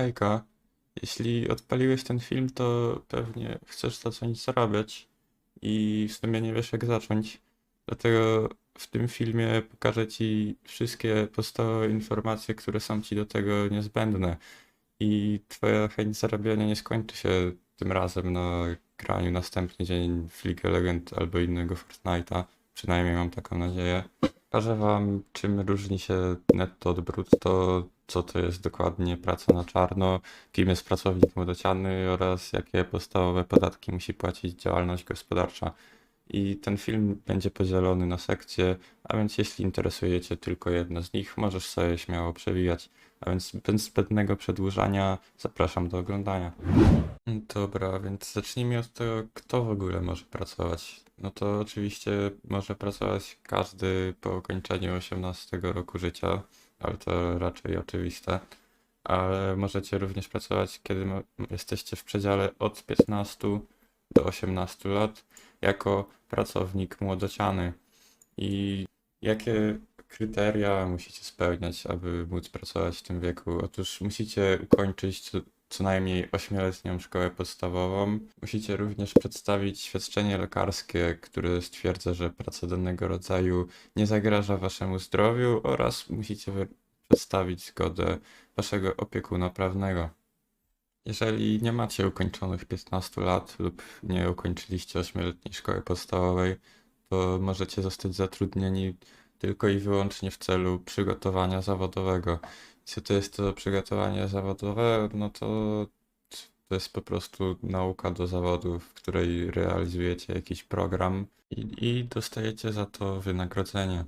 Hejka, jeśli odpaliłeś ten film, to pewnie chcesz zacząć zarabiać i w sumie nie wiesz jak zacząć. Dlatego w tym filmie pokażę Ci wszystkie podstawowe informacje, które są Ci do tego niezbędne. I Twoja chęć zarabiania nie skończy się tym razem na graniu następny dzień w League of Legends albo innego Fortnite'a. Przynajmniej mam taką nadzieję. Pokażę Wam, czym różni się netto od brutto, co to jest dokładnie praca na czarno, kim jest pracownik młodociany oraz jakie podstawowe podatki musi płacić działalność gospodarcza. I ten film będzie podzielony na sekcje, a więc jeśli interesuje Cię tylko jedna z nich, możesz sobie śmiało przewijać. A więc bez zbędnego przedłużania zapraszam do oglądania. Dobra, więc zacznijmy od tego, kto w ogóle może pracować. No to oczywiście może pracować każdy po ukończeniu 18 roku życia, ale to raczej oczywiste. Ale możecie również pracować, kiedy jesteście w przedziale od 15 do 18 lat jako pracownik młodociany. I jakie kryteria musicie spełniać, aby móc pracować w tym wieku? Otóż musicie ukończyć co, najmniej 8-letnią szkołę podstawową. Musicie również przedstawić świadczenie lekarskie, które stwierdza, że praca danego rodzaju nie zagraża waszemu zdrowiu oraz musicie przedstawić zgodę waszego opiekuna prawnego. Jeżeli nie macie ukończonych 15 lat lub nie ukończyliście 8-letniej szkoły podstawowej, to możecie zostać zatrudnieni tylko i wyłącznie w celu przygotowania zawodowego. Co to jest to przygotowanie zawodowe? No to to jest po prostu nauka do zawodu, w której realizujecie jakiś program i, i dostajecie za to wynagrodzenie.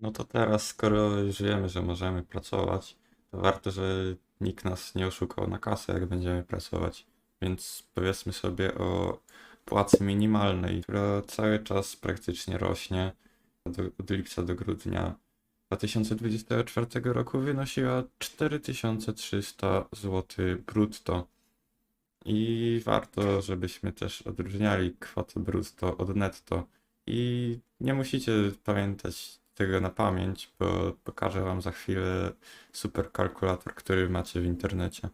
No to teraz, skoro już wiemy, że możemy pracować, to warto, że nikt nas nie oszukał na kasę, jak będziemy pracować. Więc powiedzmy sobie o płacy minimalnej, która cały czas praktycznie rośnie do, od lipca do grudnia 2024 roku wynosiła 4300 zł brutto. I warto, żebyśmy też odróżniali kwotę brutto od netto. I nie musicie pamiętać tego na pamięć, bo pokażę Wam za chwilę super kalkulator, który macie w internecie.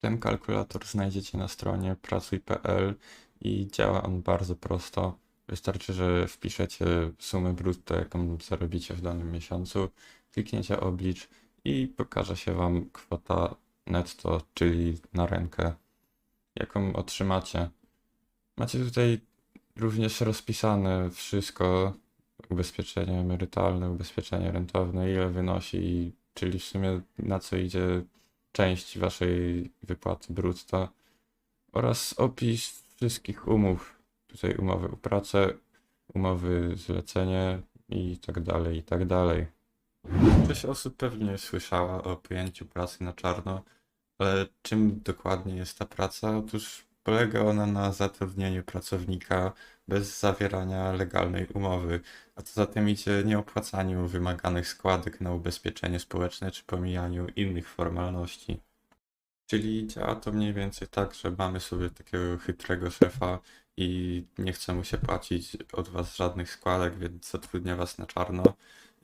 Ten kalkulator znajdziecie na stronie pracuj.pl i działa on bardzo prosto. Wystarczy, że wpiszecie sumę brutto, jaką zarobicie w danym miesiącu, klikniecie oblicz i pokaże się Wam kwota netto, czyli na rękę, jaką otrzymacie. Macie tutaj również rozpisane wszystko, ubezpieczenie emerytalne, ubezpieczenie rentowne, ile wynosi, czyli w sumie na co idzie część Waszej wypłaty brutto oraz opis wszystkich umów tutaj umowy o pracę, umowy zlecenie i tak dalej, i tak dalej. Część osób pewnie słyszała o pojęciu pracy na czarno, ale czym dokładnie jest ta praca? Otóż polega ona na zatrudnieniu pracownika bez zawierania legalnej umowy, a co za tym idzie nieopłacaniu wymaganych składek na ubezpieczenie społeczne czy pomijaniu innych formalności. Czyli działa to mniej więcej tak, że mamy sobie takiego chytrego szefa i nie chce mu się płacić od was żadnych składek, więc zatrudnia was na czarno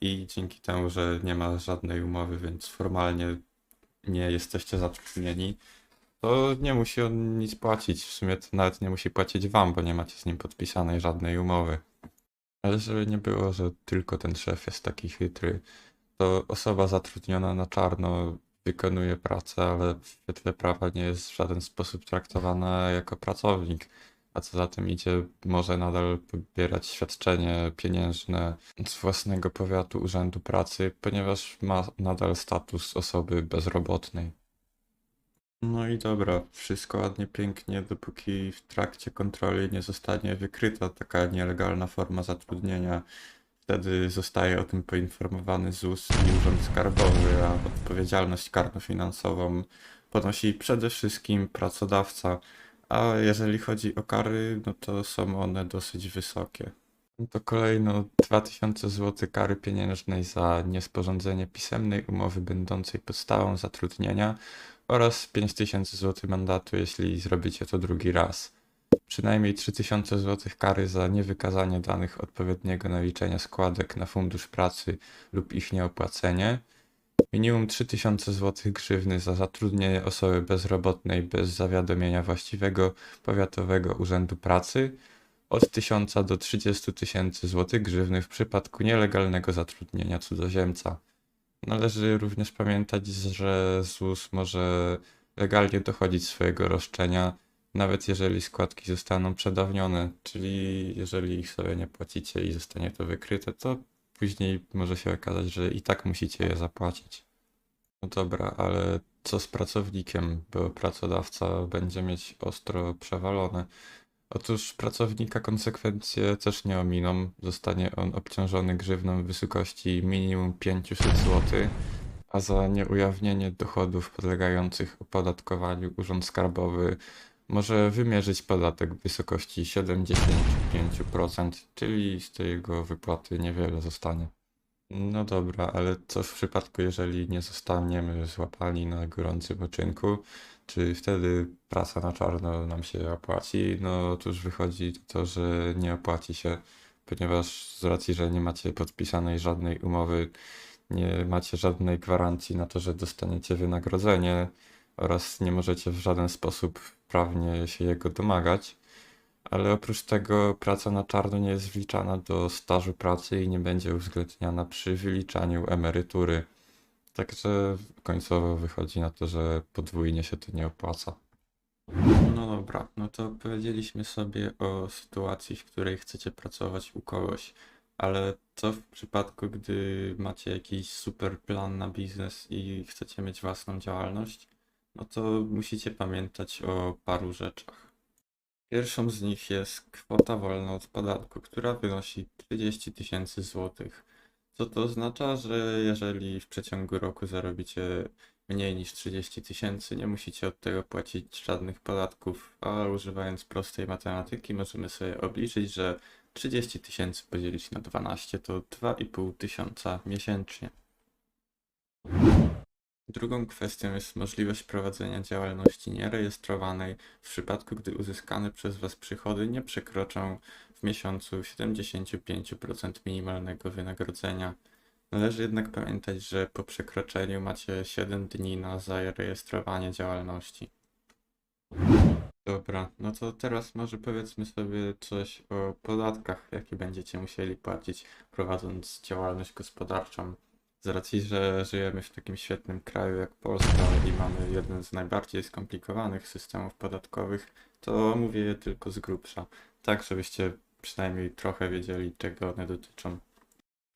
i dzięki temu, że nie ma żadnej umowy, więc formalnie nie jesteście zatrudnieni, to nie musi on nic płacić. W sumie to nawet nie musi płacić wam, bo nie macie z nim podpisanej żadnej umowy. Ale żeby nie było, że tylko ten szef jest taki chytry, to osoba zatrudniona na czarno wykonuje pracę, ale w świetle prawa nie jest w żaden sposób traktowana jako pracownik. A co za tym idzie, może nadal pobierać świadczenie pieniężne z własnego powiatu Urzędu Pracy, ponieważ ma nadal status osoby bezrobotnej. No i dobra, wszystko ładnie, pięknie, dopóki w trakcie kontroli nie zostanie wykryta taka nielegalna forma zatrudnienia. Wtedy zostaje o tym poinformowany ZUS i Urząd Skarbowy, a odpowiedzialność karno-finansową ponosi przede wszystkim pracodawca. A jeżeli chodzi o kary, no to są one dosyć wysokie. No to kolejno 2000 zł kary pieniężnej za niesporządzenie pisemnej umowy będącej podstawą zatrudnienia oraz 5000 zł mandatu, jeśli zrobicie to drugi raz. Przynajmniej 3000 zł kary za niewykazanie danych odpowiedniego naliczenia składek na fundusz pracy lub ich nieopłacenie Minimum 3000 zł grzywny za zatrudnienie osoby bezrobotnej bez zawiadomienia właściwego powiatowego urzędu pracy. Od 1000 do 30 tysięcy złotych grzywny w przypadku nielegalnego zatrudnienia cudzoziemca. Należy również pamiętać, że ZUS może legalnie dochodzić swojego roszczenia, nawet jeżeli składki zostaną przedawnione, czyli jeżeli ich sobie nie płacicie i zostanie to wykryte, to później może się okazać, że i tak musicie je zapłacić. No dobra, ale co z pracownikiem, bo pracodawca będzie mieć ostro przewalone. Otóż pracownika konsekwencje też nie ominą. Zostanie on obciążony grzywną w wysokości minimum 500 zł, a za nieujawnienie dochodów podlegających opodatkowaniu Urząd Skarbowy może wymierzyć podatek w wysokości 75%, czyli z tej jego wypłaty niewiele zostanie. No dobra, ale co w przypadku, jeżeli nie zostaniemy złapani na gorącym uczynku? Czy wtedy praca na czarno nam się opłaci? No otóż wychodzi to, że nie opłaci się, ponieważ z racji, że nie macie podpisanej żadnej umowy, nie macie żadnej gwarancji na to, że dostaniecie wynagrodzenie oraz nie możecie w żaden sposób prawnie się jego domagać. Ale oprócz tego praca na czarno nie jest wliczana do stażu pracy i nie będzie uwzględniana przy wyliczaniu emerytury. Także końcowo wychodzi na to, że podwójnie się to nie opłaca. No dobra, no to powiedzieliśmy sobie o sytuacji, w której chcecie pracować u kogoś, ale co w przypadku, gdy macie jakiś super plan na biznes i chcecie mieć własną działalność? No to musicie pamiętać o paru rzeczach. Pierwszą z nich jest kwota wolna od podatku, która wynosi 30 tysięcy złotych. Co to oznacza, że jeżeli w przeciągu roku zarobicie mniej niż 30 tysięcy, nie musicie od tego płacić żadnych podatków, a używając prostej matematyki możemy sobie obliczyć, że 30 tysięcy podzielić na 12 to 2,5 tysiąca miesięcznie. Drugą kwestią jest możliwość prowadzenia działalności nierejestrowanej w przypadku, gdy uzyskane przez Was przychody nie przekroczą w miesiącu 75% minimalnego wynagrodzenia. Należy jednak pamiętać, że po przekroczeniu macie 7 dni na zarejestrowanie działalności. Dobra, no to teraz może powiedzmy sobie coś o podatkach, jakie będziecie musieli płacić prowadząc działalność gospodarczą. Z racji, że żyjemy w takim świetnym kraju jak Polska i mamy jeden z najbardziej skomplikowanych systemów podatkowych, to mówię je tylko z grubsza, tak żebyście przynajmniej trochę wiedzieli, czego one dotyczą.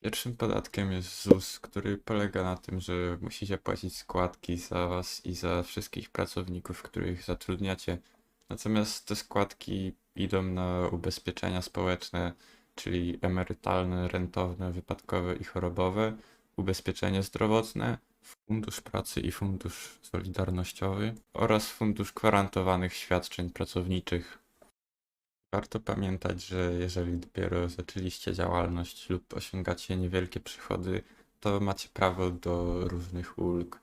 Pierwszym podatkiem jest ZUS, który polega na tym, że musicie płacić składki za was i za wszystkich pracowników, których zatrudniacie. Natomiast te składki idą na ubezpieczenia społeczne, czyli emerytalne, rentowne, wypadkowe i chorobowe, ubezpieczenie zdrowotne, Fundusz Pracy i Fundusz Solidarnościowy oraz Fundusz Gwarantowanych Świadczeń Pracowniczych. Warto pamiętać, że jeżeli dopiero zaczęliście działalność lub osiągacie niewielkie przychody, to macie prawo do różnych ulg.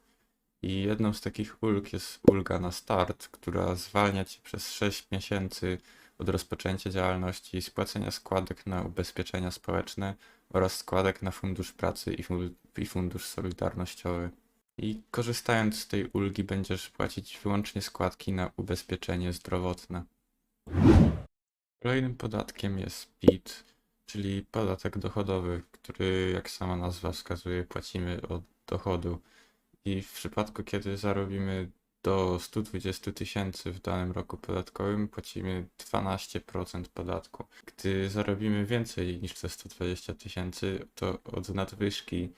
I jedną z takich ulg jest ulga na start, która zwalnia cię przez 6 miesięcy od rozpoczęcia działalności z płacenia składek na ubezpieczenia społeczne oraz składek na Fundusz Pracy i, fu- i Fundusz Solidarnościowy. I korzystając z tej ulgi będziesz płacić wyłącznie składki na ubezpieczenie zdrowotne. Kolejnym podatkiem jest PIT, czyli podatek dochodowy, który jak sama nazwa wskazuje płacimy od dochodu. I w przypadku kiedy zarobimy do 120 tysięcy w danym roku podatkowym płacimy 12% podatku. Gdy zarobimy więcej niż te 120 tysięcy, to od nadwyżki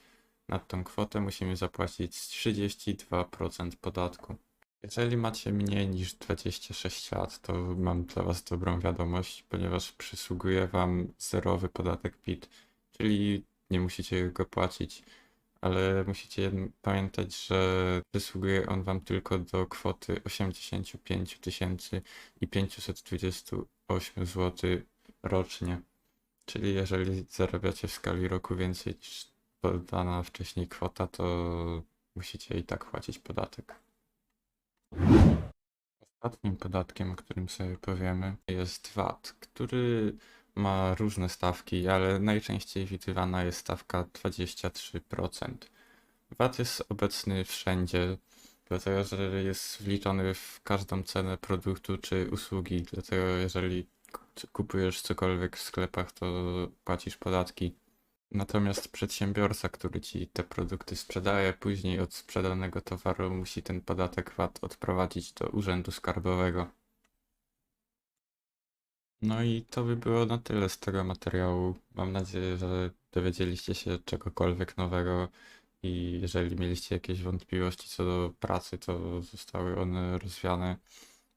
nad tą kwotę musimy zapłacić 32% podatku. Jeżeli macie mniej niż 26 lat, to mam dla Was dobrą wiadomość, ponieważ przysługuje Wam zerowy podatek PIT, czyli nie musicie go płacić ale musicie pamiętać, że przysługuje on wam tylko do kwoty 85 tysięcy i 528 zł rocznie. Czyli jeżeli zarabiacie w skali roku więcej niż podana wcześniej kwota, to musicie i tak płacić podatek. Ostatnim podatkiem, o którym sobie powiemy, jest VAT, który ma różne stawki, ale najczęściej widywana jest stawka 23%. VAT jest obecny wszędzie, dlatego że jest wliczony w każdą cenę produktu czy usługi. Dlatego jeżeli kupujesz cokolwiek w sklepach, to płacisz podatki. Natomiast przedsiębiorca, który ci te produkty sprzedaje, później od sprzedanego towaru musi ten podatek VAT odprowadzić do Urzędu Skarbowego. No i to by było na tyle z tego materiału. Mam nadzieję, że dowiedzieliście się czegokolwiek nowego i jeżeli mieliście jakieś wątpliwości co do pracy, to zostały one rozwiane.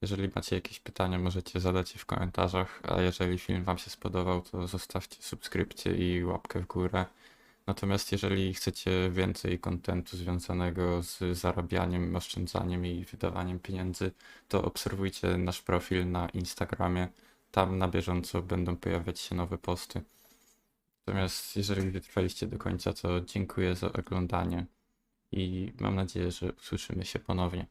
Jeżeli macie jakieś pytania, możecie zadać je w komentarzach, a jeżeli film Wam się spodobał, to zostawcie subskrypcję i łapkę w górę. Natomiast jeżeli chcecie więcej kontentu związanego z zarabianiem, oszczędzaniem i wydawaniem pieniędzy, to obserwujcie nasz profil na Instagramie. Tam na bieżąco będą pojawiać się nowe posty. Natomiast jeżeli wytrwaliście do końca, to dziękuję za oglądanie i mam nadzieję, że usłyszymy się ponownie.